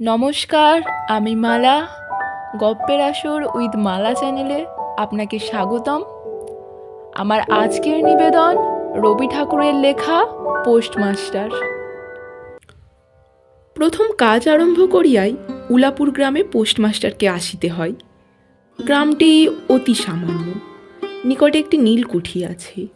নমস্কার, আমি মালা। গপ্পের আসর উইথ মালা চ্যানেলে আপনাকে স্বাগতম। আমার আজকের নিবেদন রবি ঠাকুরের লেখা পোস্টমাস্টার। প্রথম কাজ আরম্ভ করিয়াই উলাপুর গ্রামে পোস্টমাস্টারকে আসিতে হয়। গ্রামটি অতি সামান্য, নিকটে একটি নীল কুঠি আছে।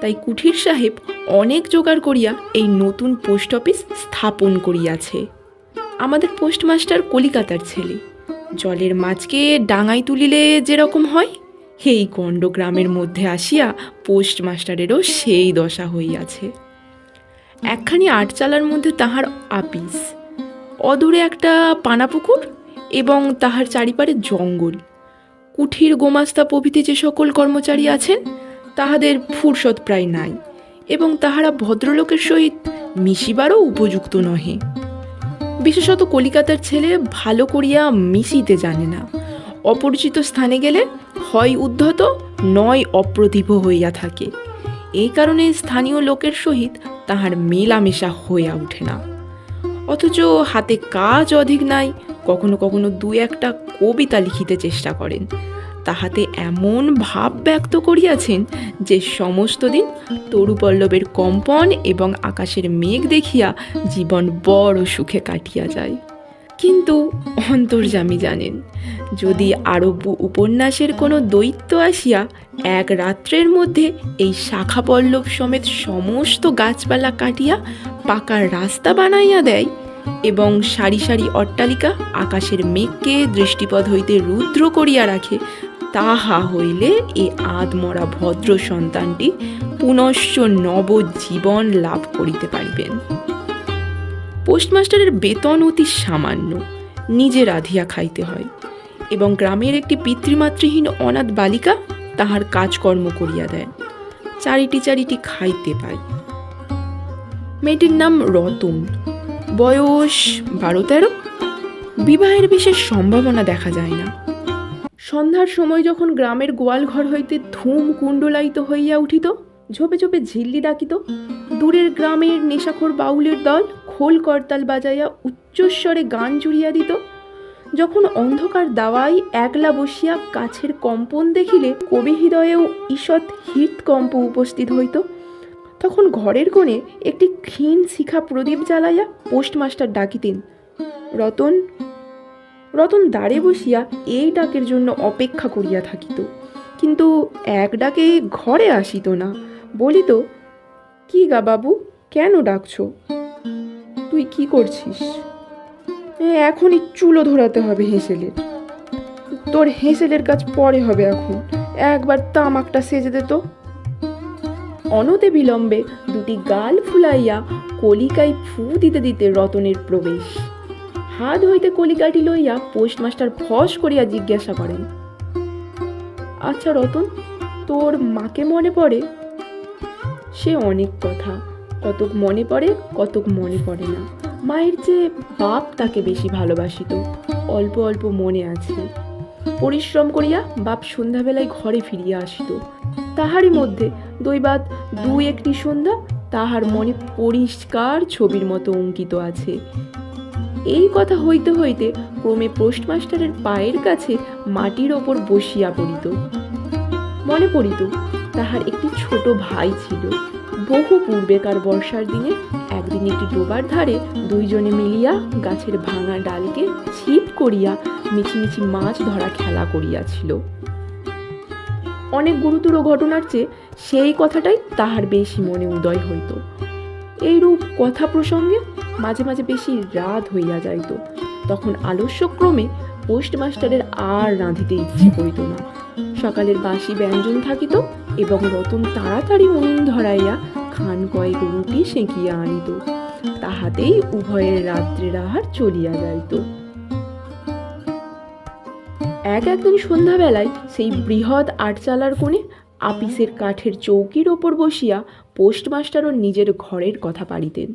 তাই কুঠির সাহেব অনেক জোগাড় করিয়া এই নতুন পোস্ট অফিস স্থাপন করিয়াছে। আমাদের পোস্টমাস্টার কলিকাতার ছেলে। জলের মাছকে ডাঙায় তুলিলে যেরকম হয় এই গণ্ড গ্রামের মধ্যে আসিয়া পোস্টমাস্টারেরও সেই দশা হইয়াছে। একখানি আটচালার মধ্যে তাহার আপিস, অদূরে একটা পানাপুকুর এবং তাহার চারিপারে জঙ্গল। কুঠির গোমাস্তা প্রভৃতি যে সকল কর্মচারী আছেন, তাহাদের ফুরসত প্রায় নাই এবং তাহারা ভদ্রলোকের সহিত মিশিবারও উপযুক্ত নহে। বিশেষত কলিকাতার ছেলে ভালো করিয়া মিশিতে জানে না। অপরিচিত স্থানে গেলে হয় উদ্ধত, নয় অপ্রতিভ হইয়া থাকে। এই কারণে স্থানীয় লোকের সহিত তাহার মেলামেশা হইয়া উঠে না। অথচ হাতে কাজ অধিক নাই, কখনো কখনো দু একটা কবিতা লিখিতে চেষ্টা করেন। তাহাতে এমন ভাব ব্যক্ত করিয়াছেন যে সমস্ত দিন তরুপল্লবের কম্পন এবং আকাশের মেঘ দেখিয়া জীবন বড় সুখে কাটিয়া যায়। কিন্তু অন্তর্যামী জানেন, যদি আরব্য উপন্যাসের কোনো দৈত্য আসিয়া এক রাত্রের মধ্যে এই শাখা পল্লব সমেত সমস্ত গাছপালা কাটিয়া পাকার রাস্তা বানাইয়া দেয় এবং সারি সারি অট্টালিকা আকাশের মেঘকে দৃষ্টিপথ হইতে রুদ্র করিয়া রাখে তাহা হইলে এ আদমরা ভদ্র সন্তানটি পুনশ্চ নবজীবন লাভ করিতে পারিবেন। পোস্টমাস্টারের বেতন অতি সামান্য, নিজে রাধিয়া খাইতে হয় এবং গ্রামের একটি পিতৃমাতৃহীন অনাথ বালিকা তাহার কাজকর্ম করিয়া দেয়, চারিটি চারিটি খাইতে পায়। মেয়েটির নাম রতন, বয়স বারো তেরো। বিবাহের বিশেষ সম্ভাবনা দেখা যায় না। সন্ধ্যার সময় যখন গ্রামের গোয়াল ঘর হইতে ধুম কুণ্ডলায়িত হইয়া উঠিত, ঝোপে ঝোপে ঝিল্লি ডাকিত, দূরের গ্রামের নেশাখোর বাউলের দল খোল করতাল বাজাইয়া উচ্চস্বরে গান জুড়িয়া দিত, যখন অন্ধকার দাওয়াই একলা বসিয়া কাছের কম্পন দেখিলে কবি হৃদয়েও ঈষৎ হৃৎকম্প উপস্থিত হইত, তখন ঘরের কোণে একটি ক্ষীণ শিখা প্রদীপ জ্বালাইয়া পোস্টমাস্টার ডাকিতেন, রতন রতন দাঁড়ে বসিয়া এই ডাকের জন্য অপেক্ষা করিয়া থাকিত। কিন্তু এক ডাকে ঘরে আসিত না বলিত কি গা বাবু কেন ডাকছো? তুই কি করছিস? "এ, এখনই চুলো ধরাতে হবে হেঁসেলের। তোর হেঁসেলের কাজ পরে হবে এখন। একবার তামাকটা সেজে দে তো। অনতে বিলম্বে দুটি গাল ফুলাইয়া কলিকায় ফু দিতে দিতে রতনের প্রবেশ। হাত হইতে কলিকাটি লইয়া পোস্টমাস্টার ফস করিয়া জিজ্ঞাসা করেন আচ্ছা রতন, তোর মাকে মনে পড়ে? সে অনেক কথা, কতক মনে পড়ে, কতক মনে পড়ে না। মায়ের যে বাপ, তাকে বেশি ভালোবাসিত অল্প অল্প মনে আছে। পরিশ্রম করিয়া বাপ সন্ধ্যাবেলায় ঘরে ফিরিয়া আসিত। তাহারই মধ্যে দৈবাত দুই একটি সন্ধ্যা তাহার মনে পরিষ্কার ছবির মতো অঙ্কিত আছে। এই কথা হইতে হইতে ক্রমে পোস্টমাস্টারের পায়ের কাছে মাটির ওপর বসিয়া পড়িত। মনে পড়িত, তাহার একটি ছোট ভাই ছিল। বহু পূর্বেকার বর্ষার দিনে একদিন একটি ডোবার ধারে দুইজনে মিলিয়া গাছের ভাঙা ডালকে ছিপ করিয়া মিছিমিছি মাছ ধরা খেলা করিয়াছিল। অনেক গুরুতর ঘটনার চেয়ে সেই কথাটাই তাহার বেশি মনে উদয় হইত। এইরূপ কথা প্রসঙ্গে মাঝে মাঝে বেশি রাত হইয়া যাইত। তখন আলস্যক্রমে পোস্টমাস্টারের আর রাঁধিতে ইচ্ছে করিত না। সকালের বাসি ব্যঞ্জন থাকিত এবং রতন তাড়াতাড়ি উনুন ধরাইয়া খান কয়েক রুটি সেঁকিয়া আনিত। তাহাতেই উভয়ের রাত্রের আহার চলিয়া যাইত। এক একদিন সন্ধ্যাবেলায় সেই বৃহৎ আটচালার কোণে আপিসের কাঠের চৌকির ওপর বসিয়া পোস্টমাস্টারও নিজের ঘরের কথা পাড়িতেন।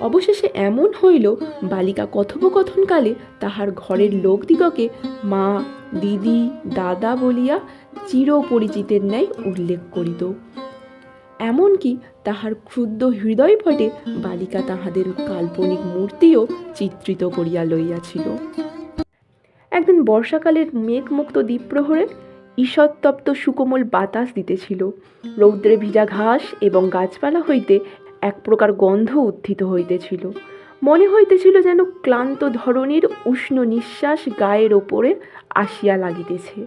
অবশেষে এমন হইল, বালিকা কথোপকথনকালে তাহার ঘরের লোকদিগকে মা, দিদি, দাদা বলিয়া চিরপরিচিতের ন্যায় উল্লেখ করিত। এমনকি তাহার ক্ষুদ্র হৃদয় হৃদয়পটে বালিকা তাহাদের কাল্পনিক মূর্তিও চিত্রিত করিয়া লইয়াছিল। একদিন বর্ষাকালের মেঘমুক্ত দ্বীপ্রহরে ঈষৎতপ্ত সুকোমল বাতাস দিতেছিল। রৌদ্রে ভিজা ঘাস এবং গাছপালা হইতে এক প্রকার গন্ধ উত্থিত হইতেছিল। মনে হইতেছিল যেন ক্লান্ত ধরনের উষ্ণ নিঃশ্বাস গায়ের ওপরে আসিয়া লাগিতেছে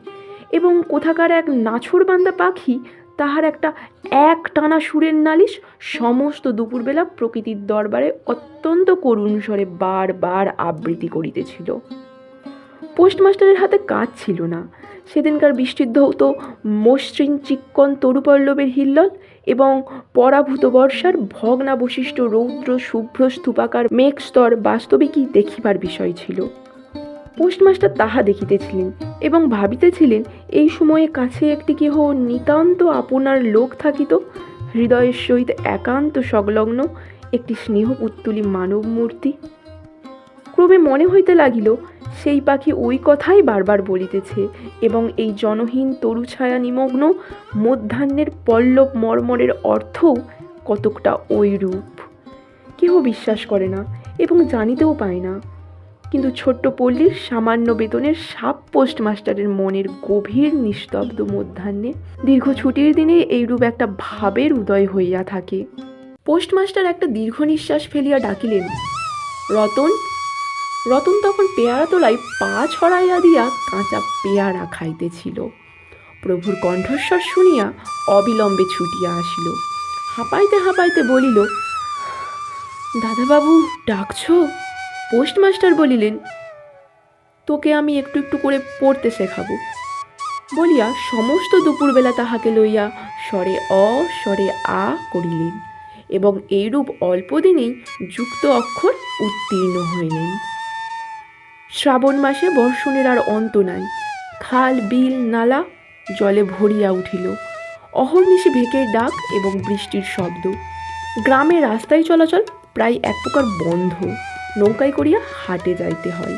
এবং কোথাকার এক নাছোড়বান্দা পাখি তাহার একটা এক টানা সুরের নালিশ সমস্ত দুপুরবেলা প্রকৃতির দরবারে অত্যন্ত করুণ স্বরে বারবার আবৃত্তি করিতেছিল। পোস্টমাস্টারের হাতে কাজ ছিল না। সেদিনকার বৃষ্টির ধৌত মসৃণ চিক্কন তরুপল্লবের হিল্লল এবং পরাভূত বর্ষার ভগ্নাবশিষ্ট রৌদ্র, শুভ্র স্তূপাকার মেঘস্তর বাস্তবিকই দেখিবার বিষয় ছিল। পোস্টমাস্টার তাহা দেখিতেছিলেন এবং ভাবিতেছিলেন, এই সময়ে কাছে একটি কেহ নিতান্ত আপনার লোক থাকিত, হৃদয়ের সহিত একান্ত সংলগ্ন একটি স্নেহপুত্তুলি মানব মূর্তি ক্রমে মনে হইতে লাগিল, সেই পাখি ওই কথাই বারবার বলিতেছে এবং এই জনহীন তরুছায়া নিমগ্ন মধ্যাহ্নের পল্লব মর্মরের অর্থও কতকটা ওই রূপ কেহ বিশ্বাস করে না এবং জানিতেও পায় না। কিন্তু ছোট্ট পল্লীর সামান্য বেতনের সাপ পোস্টমাস্টারের মনের গভীর নিস্তব্ধ মধ্যাহ্নে দীর্ঘ ছুটির দিনে এইরূপ একটা ভাবের উদয় হইয়া থাকে। পোস্টমাস্টার একটা দীর্ঘ নিঃশ্বাস ফেলিয়া ডাকিলেন, রতন রতন তখন পেয়ারা তোলায় পা ছড়াইয়া দিয়া কাঁচা পেয়ারা খাইতেছিল। প্রভুর কণ্ঠস্বর শুনিয়া অবিলম্বে ছুটিয়া আসিল। হাঁপাইতে হাঁপাইতে বলিল, দাদাবাবু, ডাকছ? পোস্টমাস্টার বলিলেন, তোকে আমি একটু একটু করে পড়তে শেখাবো। বলিয়া সমস্ত দুপুরবেলা তাহাকে লইয়া স্বরে অ, স্বরে আ করিলেন এবং এইরূপ অল্প দিনেই যুক্ত অক্ষর উত্তীর্ণ হইলেন। শ্রাবণ মাসে বর্ষণের আর অন্ত নাই। খাল, বিল, নালা জলে ভরিয়া উঠিল। অহর্নিশি ভেকের ডাক এবং বৃষ্টির শব্দ। গ্রামে রাস্তায় চলাচল প্রায় এক প্রকার বন্ধ। নৌকায় করিয়া হাটে যাইতে হয়।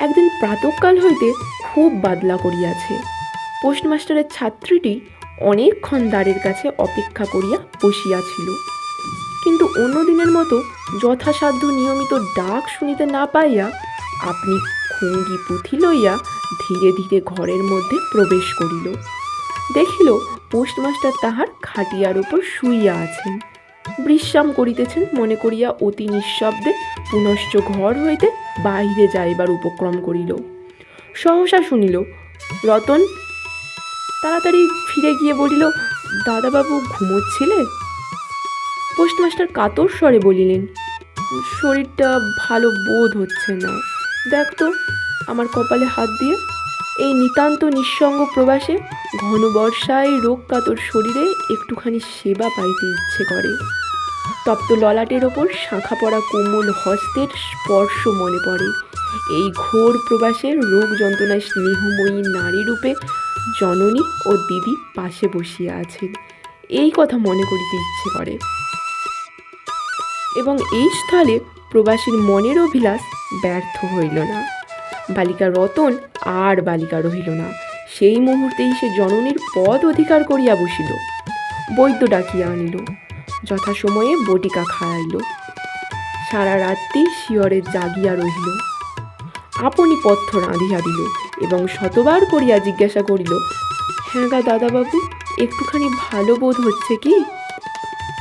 একদিন প্রাতকাল হইতে খুব বাদলা করিয়াছে। পোস্টমাস্টারের ছাত্রীটি অনেকক্ষণ দ্বারের কাছে অপেক্ষা করিয়া বসিয়াছিল। কিন্তু অন্য দিনের মতো যথাসাধ্য নিয়মিত ডাক শুনিতে না পাইয়া আপনি খুঙ্গি পুঁথি লইয়া ধীরে ধীরে ঘরের মধ্যে প্রবেশ করিল। দেখিল পোস্টমাস্টার তাহার খাটিয়ার উপর শুইয়া আছেন। বিশ্রাম করিতেছেন মনে করিয়া অতি নিঃশব্দে পুনশ্চ ঘর হইতে বাহিরে যাইবার উপক্রম করিল। সহসা শুনিল, রতন, তাড়াতাড়ি ফিরে গিয়ে বলিল, দাদাবাবু ঘুমোচ্ছিলে? পোস্টমাস্টার কাতর স্বরে বলিলেন, শরীরটা ভালো বোধ হচ্ছে না। দেখ তো, আমার কপালে হাত দিয়ে। এই নিতান্ত নিঃসঙ্গ প্রবাসে ঘন বর্ষায় রোগ কাতর শরীরে একটুখানি সেবা পাইতে ইচ্ছে করে। তপ্ত ললাটের ওপর শাঁখা পড়া কোমল হস্তের স্পর্শ মনে পড়ে। এই ঘোর প্রবাসের রোগ যন্ত্রণায় স্নেহময়ী নারী রূপে জননী ও দিদি পাশে বসিয়া আছেন। এই কথা মনে করিতে ইচ্ছে করে। এবং এই স্থলে প্রবাসীর মনের অভিলাষ ব্যর্থ হইল না। বালিকা রতন আর বালিকা রহিল না। সেই মুহূর্তেই সে জননীর পদ অধিকার করিয়া বসিল। বৈদ্য ডাকিয়া আনিল। যথাসময়ে বটিকা খাওয়াইল সারা রাত্রি শিয়রে জাগিয়া রহিল। আপনি পথ্য রাঁধিয়া দিল এবং শতবার করিয়া জিজ্ঞাসা করিল হ্যাঁ গা দাদাবাবু, একটুখানি ভালো বোধ হচ্ছে কি?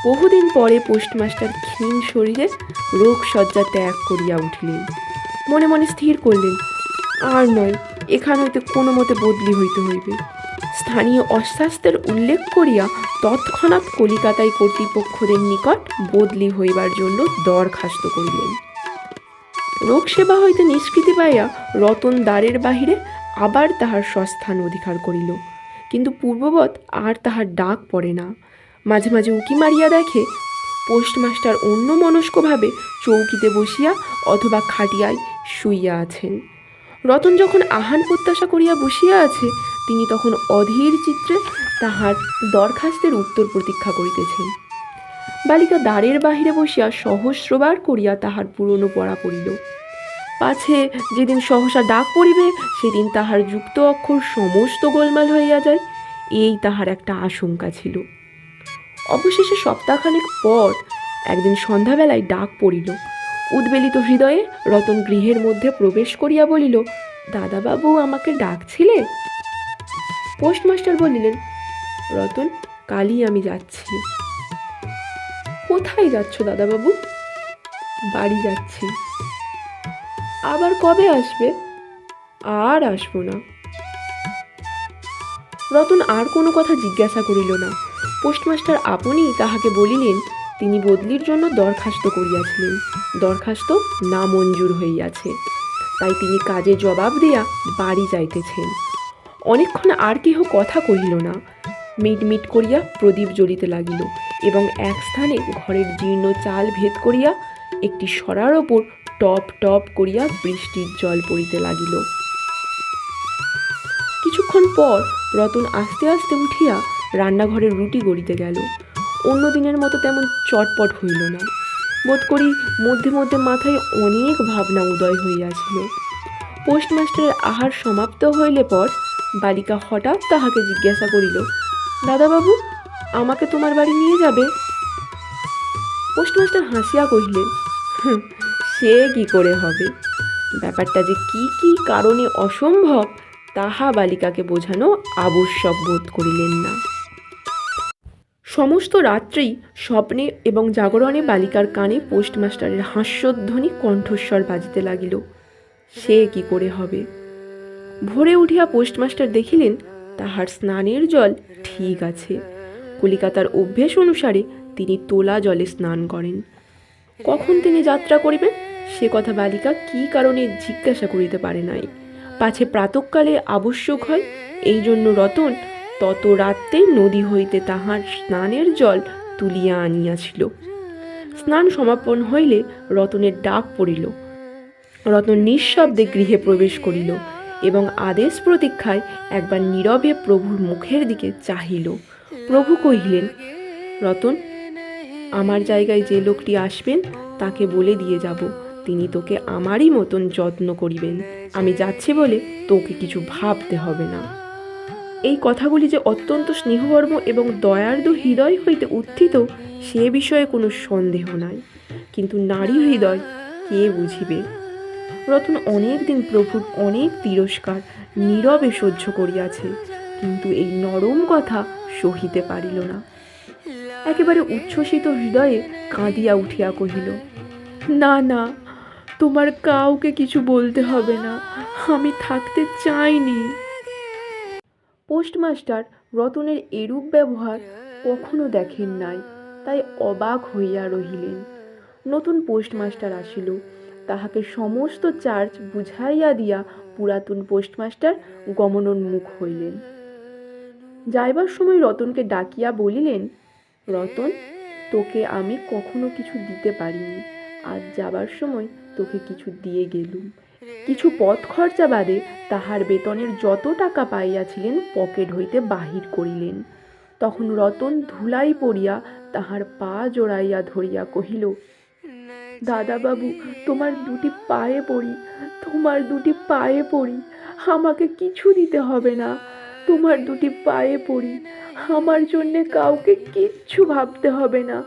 বহুদিন পরে পোস্টমাস্টার ক্ষীণ শরীরে রোগ শয্যা ত্যাগ করিয়া উঠিলেন। মনে মনে স্থির করলেন, আর নয়, এখান হইতে কোনো মতে বদলি হইতে হইবে। স্থানীয় অস্বাস্থ্যের উল্লেখ করিয়া তৎক্ষণাৎ কলিকাতায় কর্তৃপক্ষদের নিকট বদলি হইবার জন্য দরখাস্ত করিলেন। রোগ সেবা হইতে নিষ্কৃতি পাইয়া রতন দ্বারের বাহিরে আবার তাহার স্বস্থান অধিকার করিল। কিন্তু পূর্ববৎ আর তাহার ডাক পড়ে না। মাঝে মাঝে উঁকি মারিয়া দেখে পোস্টমাস্টার অন্য মনস্কভাবে চৌকিতে বসিয়া অথবা খাটিয়ায় শুইয়া আছেন। রতন যখন আহান প্রত্যাশা করিয়া বসিয়া আছে, তিনি তখন অধীর চিত্রে তাহার দরখাস্তের উত্তর প্রতীক্ষা করিতেছেন। বালিকা দ্বারের বাহিরে বসিয়া সহস্রবার করিয়া তাহার পুরনো পড়া পড়িল। পাছে যেদিন সহসা ডাক পড়িবে, সেদিন তাহার যুক্ত অক্ষর সমস্ত গোলমাল হইয়া যায়, এই তাহার একটা আশঙ্কা ছিল। অবশেষে সপ্তাহখানেক পর একদিন সন্ধ্যাবেলায় ডাক পড়িল। উদ্বেলিত হৃদয়ে রতন গৃহের মধ্যে প্রবেশ করিয়া বলিল, দাদাবাবু আমাকে ডাকছিলে পোস্টমাস্টার বলিলেন, রতন, কালই আমি যাচ্ছি। কোথায় যাচ্ছ দাদাবাবু? বাড়ি যাচ্ছি। আবার কবে আসবে? আর আসব না। রতন আর কোনো কথা জিজ্ঞাসা করিল না। পোস্টমাস্টার আপনি তাহাকে বলিলেন, তিনি বদলির জন্য দরখাস্ত করিয়াছিলেন। দরখাস্ত না মঞ্জুর হইয়াছে। তাই তিনি কাজে জবাব দিয়া বাড়ি যাইতেছেন। অনেকক্ষণ আর কেহ কথা কহিল না। মিট মিট করিয়া প্রদীপ জ্বলিতে লাগিল এবং এক স্থানে ঘরের জীর্ণ চাল ভেদ করিয়া একটি সরার ওপর টপ টপ করিয়া বৃষ্টির জল পড়িতে লাগিল। কিছুক্ষণ পর রতন আস্তে আস্তে উঠিয়া রান্নাঘরের রুটি গড়িতে গেল। অন্য দিনের মতো তেমন চটপট হইল না। বোধ করি মধ্যে মধ্যে মাথায় অনেক ভাবনা উদয় হইয়াছিল। পোস্টমাস্টারের আহার সমাপ্ত হইলে পর বালিকা হঠাৎ তাহাকে জিজ্ঞাসা করিল দাদাবাবু আমাকে তোমার বাড়ি নিয়ে যাবে? পোস্টমাস্টার হাসিয়া কহিলেন "হুঁ, সে কি করে হবে? ব্যাপারটা যে কি কি কারণে অসম্ভব তাহা বালিকাকে বোঝানো আবশ্যক বোধ করিলেন না। সমস্ত রাত্রেই স্বপ্নে এবং জাগরণে বালিকার কানে পোস্টমাস্টারের হাস্যধ্বনি কণ্ঠস্বর বাজিতে লাগিল। সে কি করে হবে? ভোরে উঠিয়া পোস্টমাস্টার দেখিলেন, তাহার স্নানের জল ঠিক আছে। কলিকাতার অভ্যেস অনুসারে তিনি তোলা জলে স্নান করেন। কখন তিনি যাত্রা করিবেন? সে কথা বালিকা কি কারণে জিজ্ঞাসা করিতে পারে নাই। পাছে প্রাতকালে আবশ্যক হয় এই জন্য রতন তত রাত্রে নদী হইতে তাহার স্নানের জল তুলিয়া আনিয়াছিল। স্নান সমাপন হইলে রতনের ডাক পড়িল। রতন নিঃশব্দে গৃহে প্রবেশ করিল এবং আদেশ প্রতীক্ষায় একবার নীরবে প্রভুর মুখের দিকে চাহিল। প্রভু কহিলেন, রতন, আমার জায়গায় যে লোকটি আসবেন, তাকে বলে দিয়ে যাব। তিনি তোকে আমারই মতন যত্ন করিবেন। আমি যাচ্ছি বলে তোকে কিছু ভাবতে হবে না। এই কথাগুলি যে অত্যন্ত স্নেহবর্ম এবং দয়ার্দ হৃদয় হইতে উত্থিত, সে বিষয়ে কোনো সন্দেহ নাই। কিন্তু নারী হৃদয় কে বুঝিবে? রতন অনেক দিন প্রভুর অনেক তিরস্কার নীরবে সহ্য করিয়াছে, কিন্তু এই নরম কথা সহিতে পারিল না। একেবারে উচ্ছ্বসিত হৃদয়ে কাঁদিয়া উঠিয়া কহিল, না না, তোমার কাউকে কিছু বলতে হবে না, আমি থাকতে চাইনি। পোস্টমাস্টার রতনের এরূপ ব্যবহার কখনো দেখেন নাই, তাই অবাক হইয়া রহিলেন। নতুন পোস্টমাস্টার আসিল, তাহাকে সমস্ত চার্জ বুঝাইয়া দিয়া পুরাতন পোস্টমাস্টার গমনোন্মুখ হইলেন। যাইবার সময় রতনকে ডাকিয়া বলিলেন, রতন, তোকে আমি কখনো কিছু দিতে পারিনি, আজ যাবার সময় তোকে কিছু দিয়ে গেলুম। কিছু পথ খরচা বাদে তাহার বেতনের যত টাকা পাইয়াছিলেন পকেট হইতে বাহির করিলেন। তখন রতন ধুলাই পড়িয়া তাহার পা জোড়াইয়া ধরিয়া কহিল, দাদাবাবু, তোমার দুটি পায়ে পড়ি, তোমার দুটি পায়ে পড়ি, আমাকে কিছু দিতে হবে না। তোমার দুটি পায়ে পড়ি, আমার জন্যে কাউকে কিচ্ছু ভাবতে হবে না।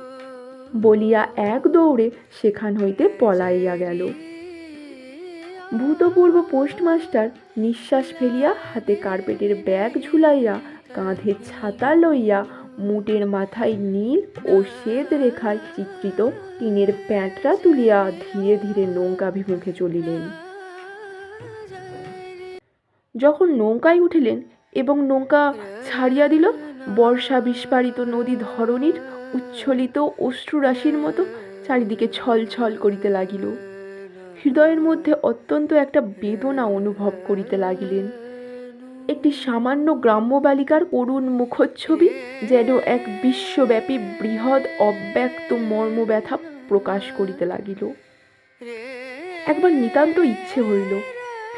বলিয়া এক দৌড়ে সেখান হইতে পলাইয়া গেল। ভূতপূর্ব পোস্টমাস্টার নিঃশ্বাস ফেলিয়া হাতে কার্পেটের ব্যাগ ঝুলাইয়া, কাঁধে ছাতা লইয়া, মুটের মাথায় নীল ও শ্বেত রেখায় চিত্রিত টিনের প্যাঁটরা তুলিয়া ধীরে ধীরে নৌকাভিমুখে চলিলেন। যখন নৌকায় উঠিলেন এবং নৌকা ছাড়িয়া দিল, বর্ষা বিস্ফারিত নদী ধরণীর উচ্ছ্বলিত অশ্রুরাশির মতো চারিদিকে ছল ছল করিতে লাগিল। হৃদয়ের মধ্যে অত্যন্ত একটা বেদনা অনুভব করিতে লাগিলেন। একটি সামান্য গ্রাম্য বালিকার করুণ মুখচ্ছবি যেন এক বিশ্বব্যাপী বৃহৎ অব্যক্ত মর্মব্যথা প্রকাশ করিতে লাগিল। একবার নিতান্ত ইচ্ছে হইল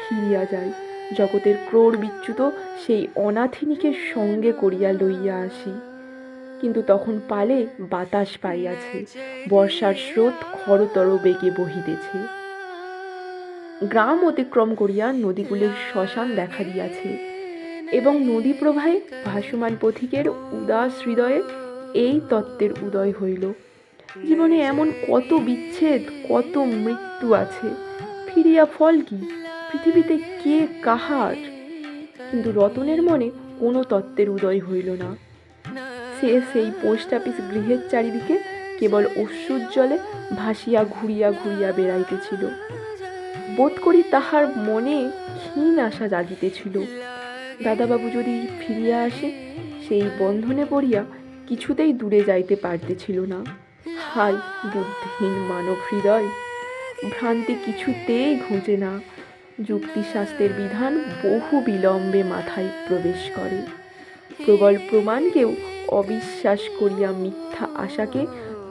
ফিরিয়া যায় জগতের ক্রোড় বিচ্যুত সেই অনাথিনীকে সঙ্গে করিয়া লইয়া আসি। কিন্তু তখন পালে বাতাস পাইয়াছে, বর্ষার স্রোত খরতর বেগে বহিতেছে। গ্রাম অতিক্রম করিয়া নদীগুলির শ্মশান দেখা দিয়াছে এবং নদী প্রবাহে ভাসমান পথিকের উদাস হৃদয়ে এই তত্ত্বের উদয় হইল। জীবনে এমন কত বিচ্ছেদ, কত মৃত্যু আছে, ফিরিয়া ফল কি? পৃথিবীতে কে কাহার? কিন্তু রতনের মনে কোনো তত্ত্বের উদয় হইল না। সে সেই পোস্ট অফিস গৃহের চারিদিকে কেবল অশ্রুজ্জলে ভাসিয়া ঘুরিয়া ঘুরিয়া বেড়াইতেছিল। বোধ করি তাহার মনে ক্ষীণ আশা জাগিতেছিল। দাদাবাবু যদি ফিরিয়া আসে, সেই বন্ধনে পড়িয়া কিছুতেই দূরে যাইতে পারতেছিল না। হাই বুদ্ধিহীন মানব হৃদয়, ভ্রান্তি কিছুতেই ঘুঁজে না। যুক্তিশাস্ত্রের বিধান বহু বিলম্বে মাথায় প্রবেশ করে। প্রবল প্রমাণকেও অবিশ্বাস করিয়া মিথ্যা আশাকে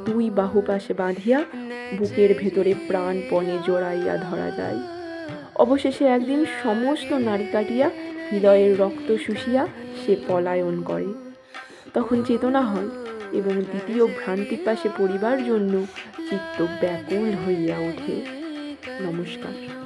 দুই বাহু পাশে বাঁধিয়া বুকের ভেতরে প্রাণপণে জড়াইয়া ধরা যায়। অবশেষে একদিন সমস্ত নারী কাটিয়া হৃদয়ের রক্ত শুষিয়া সে পলায়ন করে। তখন চেতনা হয় এবং দ্বিতীয় ভ্রান্তির পাশে পড়িবার জন্য চিত্ত ব্যাকুল হইয়া ওঠে। নমস্কার।